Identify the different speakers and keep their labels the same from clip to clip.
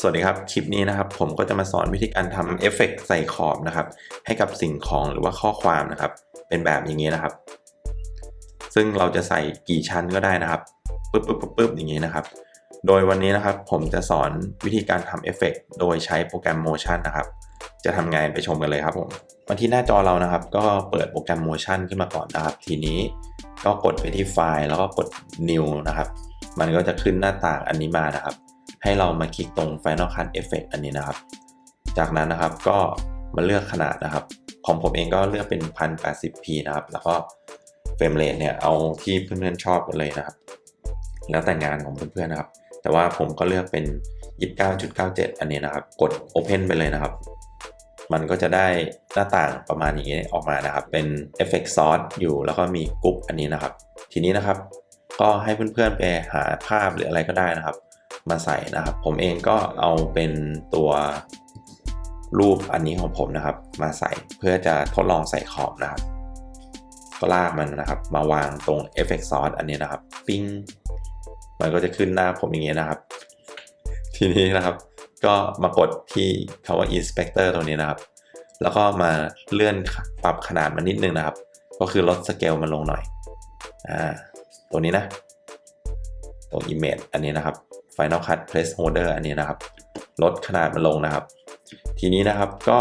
Speaker 1: สวัสดีครับ คลิปนี้นะครับผมก็จะมาสอนวิธีการทำเอฟเฟกต์ใส่ขอบนะครับ ให้กับสิ่งของหรือว่าข้อความนะครับ เป็นแบบอย่างนี้นะครับ ซึ่งเราจะใส่กี่ชั้นก็ได้นะครับปึ๊บปึ๊บปึ๊บปึ๊บอย่างนี้นะครับ โดยวันนี้นะครับผมจะสอนวิธีการทำเอฟเฟกต์โดยใช้โปรแกรม Motion นะครับ จะทำไงไปชมกันเลยครับผมมาที่หน้าจอเรานะครับ ก็เปิดโปรแกรม Motion ขึ้นมาก่อนนะครับ ทีนี้ก็กดไปที่ไฟล์แล้วก็กด New นะครับ มันก็จะขึ้นหน้าต่างอันนี้มานะครับ ให้เรามาคลิกตรง Final Cut Effect อันนี้นะครับ จากนั้นนะครับก็มาเลือกขนาดนะครับ ของผมเองก็เลือกเป็น 1080p นะครับ แล้วก็เฟรมเรทเนี่ยเอาที่เพื่อนๆชอบกันเลยนะครับ แล้วแต่งานของเพื่อนๆนะครับ แต่ว่าผมก็เลือกเป็น 29.97 อันนี้นะครับ กด Open ไปเลยนะครับ มันก็จะได้หน้าต่างประมาณอย่างนี้ออกมานะครับ เป็น Effect Source อยู่แล้วก็มีกรุ๊ปอันนี้นะครับ ทีนี้นะครับ ก็ให้เพื่อนๆไปหาภาพหรืออะไรก็ได้นะครับ มาใส่นะครับ ผมเองก็เอาเป็นตัวรูปอันนี้ของผมนะครับ มาใส่เพื่อจะทดลองใส่ขอบนะครับ ก็ลากมันนะครับ มาวางตรง Effect Source อันนี้นะครับ ปิ้งมันก็จะขึ้นหน้าผมอย่างเงี้ยนะครับ ทีนี้นะครับ ก็มากดที่คำว่า Inspector ตรงนี้นะครับ แล้วก็มาเลื่อนปรับขนาดมันนิดนึงนะครับ ก็คือลดสเกลมันลงหน่อยอ่าตัวนี้นะ ตรง Image อันนี้นะครับ Final Cut Placeholder อันนี้นะครับ ลดขนาดมันลงนะครับ ทีนี้นะครับก็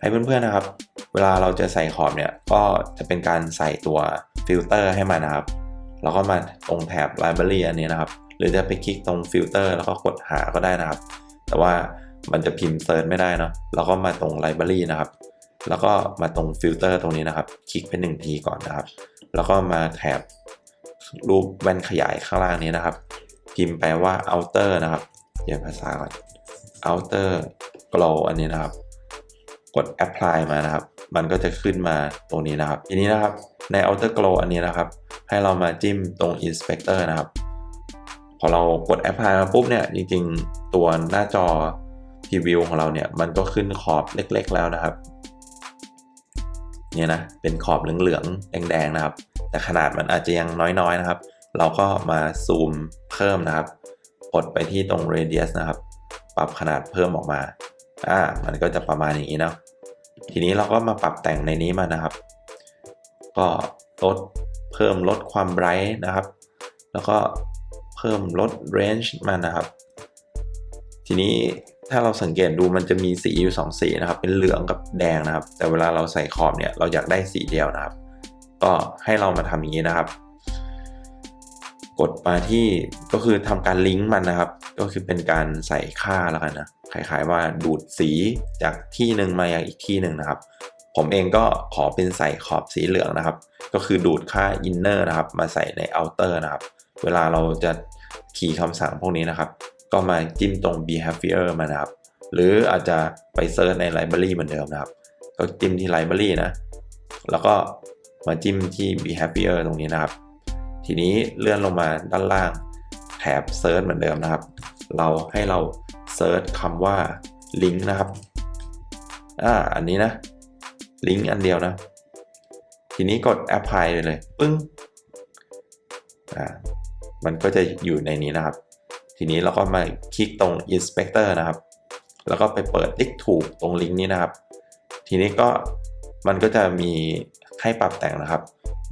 Speaker 1: ให้เพื่อนๆนะครับ เวลาเราจะใส่ขอบเนี่ยก็จะเป็นการใส่ตัวฟิลเตอร์ให้มันนะครับแล้วก็มาตรงแถบ Library อันนี้นะครับ หรือจะไปคลิกตรงฟิลเตอร์แล้วก็กดหาก็ได้นะครับ แต่ว่ามันจะพิมพ์เซิร์ชไม่ได้เนาะแล้วก็มาตรง Library นะครับ แล้วก็มาตรงฟิลเตอร์ตรงนี้นะครับ คลิกไปหนึ่งทีก่อนนะครับ แล้วก็มาแถบรูปแว่นขยายข้างล่างนี้นะครับ พิมพ์แปลว่า outer นะครับเปลี่ยนภาษาก่อน outer glow อันนี้นะครับ กด apply มานะครับ มันก็จะขึ้นมาตรงนี้นะครับ ทีนี้นะครับใน outer glow อันนี้นะครับ ให้เรามาจิ้มตรง inspector นะครับ พอเรากด apply มาปุ๊บเนี่ย จริงๆ ตัวหน้าจอ preview ของเราเนี่ย มันก็ขึ้นขอบเล็กๆแล้วนะครับเนี่ยนะเป็นขอบเหลืองๆแดงๆนะครับ แต่ขนาดมันอาจจะยังน้อยๆนะครับ เราก็มาซูมเพิ่มนะครับ กดไปที่ตรง radius นะครับ ปรับขนาดเพิ่มออกมา อ่า มันก็จะประมาณอย่างนี้เนาะ ทีนี้เราก็มาปรับแต่งในนี้มานะครับ ก็ลดเพิ่มลดความไบรท์นะครับ แล้วก็เพิ่มลด range มันนะครับ ทีนี้ถ้าเราสังเกตดูมันจะมีสีอยู่สองสีนะครับ เป็นเหลืองกับแดงนะครับ แต่เวลาเราใส่ขอบเนี่ยเราอยากได้สีเดียวนะครับ ก็ให้เรามาทำอย่างนี้นะครับ กดมาที่ก็คือทำการลิงก์มันนะครับ ก็คือเป็นการใส่ค่าแล้วกันนะคล้ายๆว่าดูดสีจากที่หนึ่งมาอย่างอีกที่หนึ่งนะครับ ผมเองก็ขอเป็นใส่ขอบสีเหลืองนะครับ ก็คือดูดค่า inner นะครับ มาใส่ใน outer นะครับ เวลาเราจะขี่คำสั่งพวกนี้นะครับ ก็มาจิ้มตรง behavior มานะครับ หรืออาจจะไปเซิร์ชใน library เหมือนเดิมนะครับ ก็จิ้มที่ library นะ แล้วก็มาจิ้มที่ behavior ตรงนี้นะครับ ทีนี้เลื่อนลงมาด้านล่างแถบ search เหมือนเดิมนะครับ เราให้เรา search คำว่า link นะครับอ่าอันนี้นะลิงก์อันเดียวนะ ทีนี้กด apply ไปเลยปึ้งอ่ามันก็จะอยู่ในนี้นะครับ ทีนี้เราก็มาคลิกตรง inspector นะครับ แล้วก็ไปเปิดลิกถูกตรงลิงก์นี้นะครับ ทีนี้ก็มันก็จะมีให้ปรับแต่งนะครับ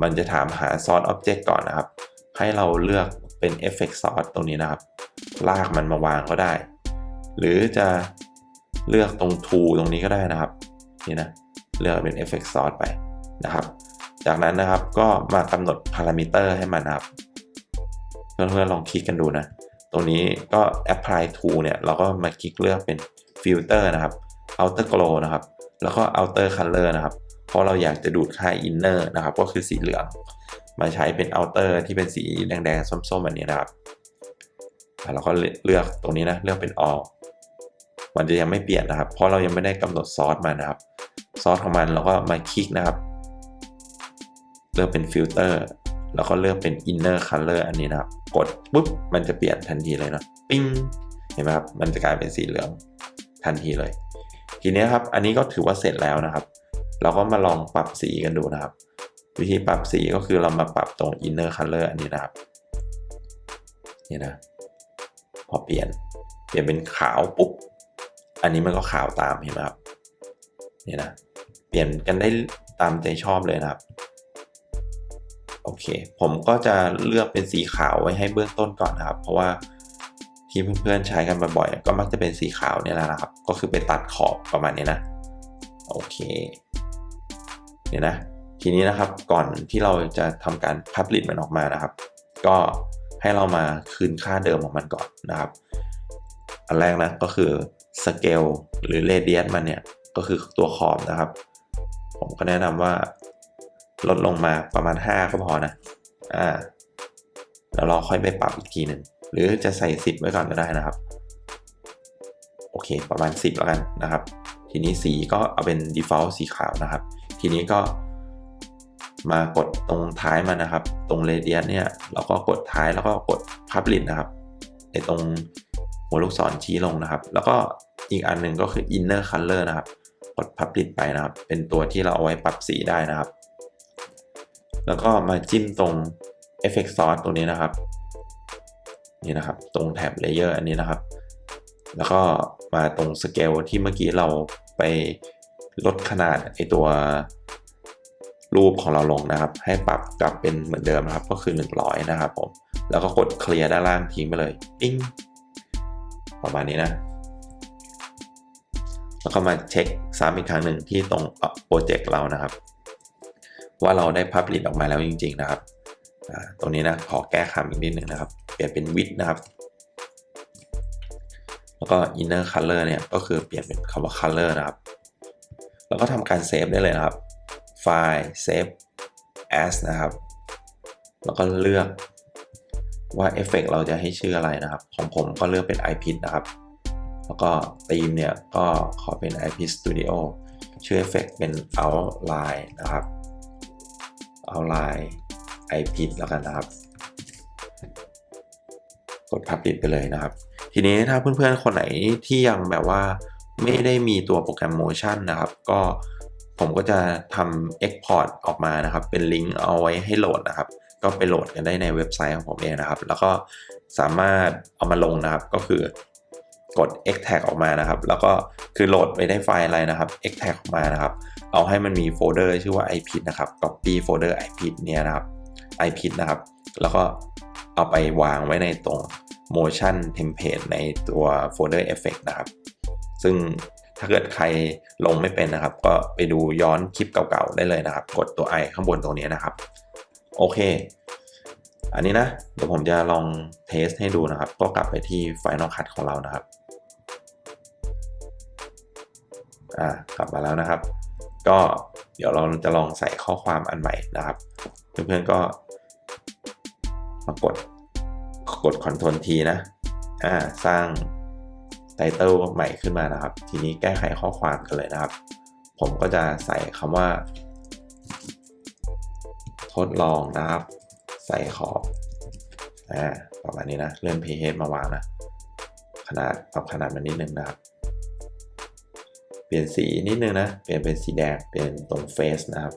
Speaker 1: มันจะถามหา source object ก่อนนะครับ ให้เราเลือกเป็น effect source ตรงนี้นะครับ ลากมันมาวางก็ได้ หรือจะเลือกตรง tool ตรงนี้ก็ได้นะครับ นี่นะ เลือกเป็น effect source ไปนะครับ จากนั้นนะครับก็มากำหนด parameter ให้มันนะครับ เพื่อนๆลองคลิกกันดูนะ ตรงนี้ก็ apply to เนี่ย เราก็มาคลิกเลือกเป็น filter นะครับ outer glow นะครับ แล้วก็ outer color นะครับ เพราะเราอยากจะดูดค่า inner นะครับ ก็คือสีเหลือง มาใช้เป็น outer ที่เป็นสีแดงๆ ส้มๆแบบนี้นะครับแล้วก็เลือกตรงนี้นะ เลือกเป็น all มันจะยังไม่เปลี่ยนนะครับ เพราะเรายังไม่ได้กำหนดซอสมานะครับ ซอสของมันเราก็มาคลิกนะครับ เลือกเป็นฟิลเตอร์ แล้วก็เลือกเป็น inner color อันนี้นะครับ กดปุ๊บ มันจะเปลี่ยนทันทีเลยเนาะปิ้ง เห็นไหมครับ มันจะกลายเป็นสีเหลืองทันทีเลย ทีนี้ครับ อันนี้ก็ถือว่าเสร็จแล้วนะครับ เราก็มาลองปรับสีกันดูนะครับ วิธีปรับสีก็คือเรามาปรับตรง inner color อันนี้นะครับ นี่นะ พอเปลี่ยน เปลี่ยนเป็นขาวปุ๊บ อันนี้มันก็ขาวตามเห็นไหมครับ นี่นะ เปลี่ยนกันได้ตามใจชอบเลยนะครับ โอเค ผมก็จะเลือกเป็นสีขาวไว้ให้เบื้องต้นก่อนนะครับ เพราะว่าที่เพื่อนๆใช้กันบ่อยๆก็มักจะเป็นสีขาวเนี่ยแหละนะครับ ก็คือไปตัดขอบประมาณนี้นะ โอเค เนี่ยนะทีนี้นะครับก่อนที่เราจะทำการพับลิตมันออกมานะครับ ก็ให้เรามาคืนค่าเดิมของมันก่อนนะครับ อันแรกนะก็คือสเกลหรือเรเดียสมันเนี่ยก็คือตัวขอบนะครับ ผมก็แนะนำว่าลดลงมาประมาณ 5 ก็พอนะอ่าแล้วเราค่อยไปปรับอีกทีหนึ่งหรือจะใส่ 10 ไว้ก่อนก็ได้นะครับ โอเค ประมาณ 10 แล้วกันนะครับ ทีนี้สีก็เอาเป็น default สีขาวนะครับ ทีนี้ก็มากดตรงท้ายมันนะครับ ตรงเรเดียสเนี่ยเราก็กดท้ายแล้วก็กด publish นะครับในตรงหัวลูกศรชี้ลงนะครับ แล้วก็อีกอันหนึ่งก็คือ inner color นะครับ กด publish ไปนะครับ เป็นตัวที่เราเอาไว้ปรับสีได้นะครับ แล้วก็มาจิ้มตรง effect source ตรงนี้นะครับ นี่นะครับ ตรงแท็บ layer อันนี้นะครับ แล้วก็มาตรงสเกลที่เมื่อกี้เราไป ลดขนาดไอตัวรูปของเราลงนะครับ ให้ปรับกลับเป็นเหมือนเดิมนะครับ ก็คือ 100 นะครับผม แล้วก็กดเคลียร์ด้านล่างทิ้งไปเลยปิ้งประมาณนี้นะ แล้วก็มาเช็คซ้ำอีกครั้งหนึ่งที่ตรงโปรเจกต์เรานะครับ ว่าเราได้พับลิตออกมาแล้วจริง ๆ นะครับตรงนี้นะขอแก้คำอีกนิดหนึ่งนะครับ เปลี่ยนเป็นวิดนะครับ แล้วก็ inner color เนี่ยก็คือเปลี่ยนเป็นคำว่า color นะครับ แล้วก็ทำการเซฟได้เลยนะครับ ไฟล์ save as นะครับ แล้วก็เลือกว่าเอฟเฟกเราจะให้ชื่ออะไรนะครับ ของผมก็เลือกเป็น iPit นะครับ แล้วก็ธีมเนี่ยก็ขอเป็น iPit Studio ชื่อเอฟเฟกเป็น outline นะครับ outline iPit แล้วกันนะครับ กด Publish ไปเลยนะครับ ทีนี้ถ้าเพื่อนๆ คนไหนที่ยังแบบว่า ไม่ได้มีตัวโปรแกรม Motion นะครับ ก็ผมก็จะทำ Export ออกมานะครับ เป็นลิงก์เอาไว้ให้โหลดนะครับ ก็ไปโหลดกันได้ในเว็บไซต์ของผมเองนะครับ แล้วก็สามารถเอามาลงนะครับ ก็คือกด extract ออกมานะครับ แล้วก็คือโหลดไปได้ไฟล์อะไรนะครับ extract ออกมานะครับ เอาให้มันมีโฟลเดอร์ชื่อว่า i p นะครับ copy โฟลเดอร์ i p เนี่ยนะครับ i p นะครับ แล้วก็เอาไปวางไว้ในตรง motion template ในตัวโฟลเดอร์ effect นะครับ ซึ่งถ้าเกิดใครลงไม่เป็นนะครับ ก็ไปดูย้อนคลิปเก่าๆได้เลยนะครับ กดตัว i ข้างบนตรงนี้นะครับ โอเค อันนี้นะ เดี๋ยวผมจะลองเทสให้ดูนะครับ ก็กลับไปที่ Final Cut ของเรานะครับอ่ากลับมาแล้วนะครับ ก็เดี๋ยวเราจะลองใส่ข้อความอันใหม่นะครับ เพื่อนๆก็มากดกด Ctrl T นะอ่าสร้าง ไตเติลใหม่ขึ้นมานะครับ ทีนี้แก้ไขข้อความกันเลยนะครับ ผมก็จะใส่คำว่า ทดลองนะครับ ใส่ขอบอ่าประมาณนี้นะ เลื่อน pH มาวางนะ ขนาดปรับขนาดมันนิดนึงนะครับ เปลี่ยนสีนิดนึงนะ เปลี่ยนเป็นสีแดง เปลี่ยนตรงเฟสนะครับ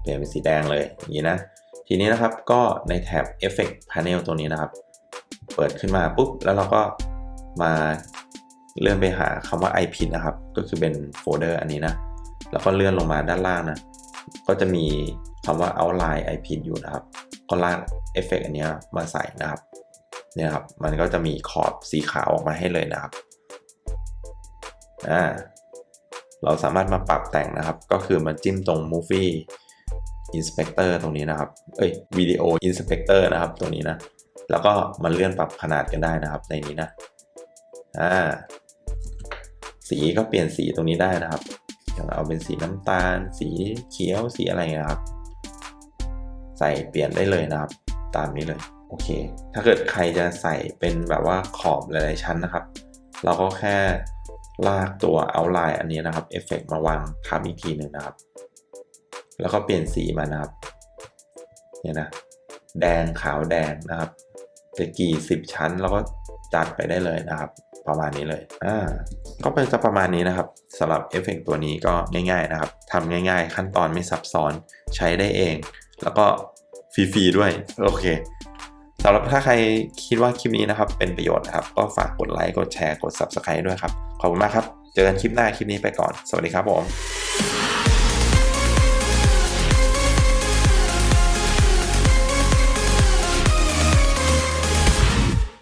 Speaker 1: เปลี่ยนเป็นสีแดงเลยอย่างนี้นะ ทีนี้นะครับก็ในแท็บ Effect Panel ตัวนี้นะครับ เปิดขึ้นมาปุ๊บ แล้วเราก็มาเลื่อนไปหาคำว่า iPin นะครับ ก็คือเป็นโฟลเดอร์อันนี้นะ แล้วก็เลื่อนลงมาด้านล่างนะ ก็จะมีคำว่า outline iPin อยู่นะครับ ก็ลากเอฟเฟกอันนี้มาใส่นะครับ เนี่ยครับ มันก็จะมีขอบสีขาวออกมาให้เลยนะครับ อ่า เราสามารถมาปรับแต่งนะครับ ก็คือมาจิ้มตรง movie inspector ตรงนี้นะครับ เอ้ย video inspector นะครับ ตรงนี้นะ แล้วก็มาเลื่อนปรับขนาดกันได้นะครับ ในนี้นะอ่าสีก็เปลี่ยนสีตรงนี้ได้นะครับ อย่างเอาเป็นสีน้ำตาล สีเขียวสีอะไรนะครับ ใส่เปลี่ยนได้เลยนะครับ ตามนี้เลยโอเค ถ้าเกิดใครจะใส่เป็นแบบว่าขอบหลายๆชั้นนะครับ เราก็แค่ลากตัว outline อันนี้นะครับเอฟเฟกมาวางทับอีกทีหนึ่งนะครับ แล้วก็เปลี่ยนสีมานะครับ เนี่ยนะ แดงขาวแดงนะครับ จะกี่สิบชั้นเราก็จัดไปได้เลยนะครับ ประมาณนี้เลยอ่าก็เป็นจะประมาณนี้นะครับสำหรับเอฟเฟกตัวนี้ก็ง่าย ๆนะครับทำง่าย ๆ ขั้นตอนไม่ซับซ้อนใช้ได้เอง แล้วก็ฟรีๆด้วย โอเคสำหรับถ้าใครคิดว่าคลิปนี้นะครับ เป็นประโยชน์นะครับ ก็ฝากกดไลค์กดแชร์กด Subscribe ด้วยครับ ขอบคุณมากครับ เจอกันคลิปหน้าคลิปนี้ไปก่อน สวัสดีครับผม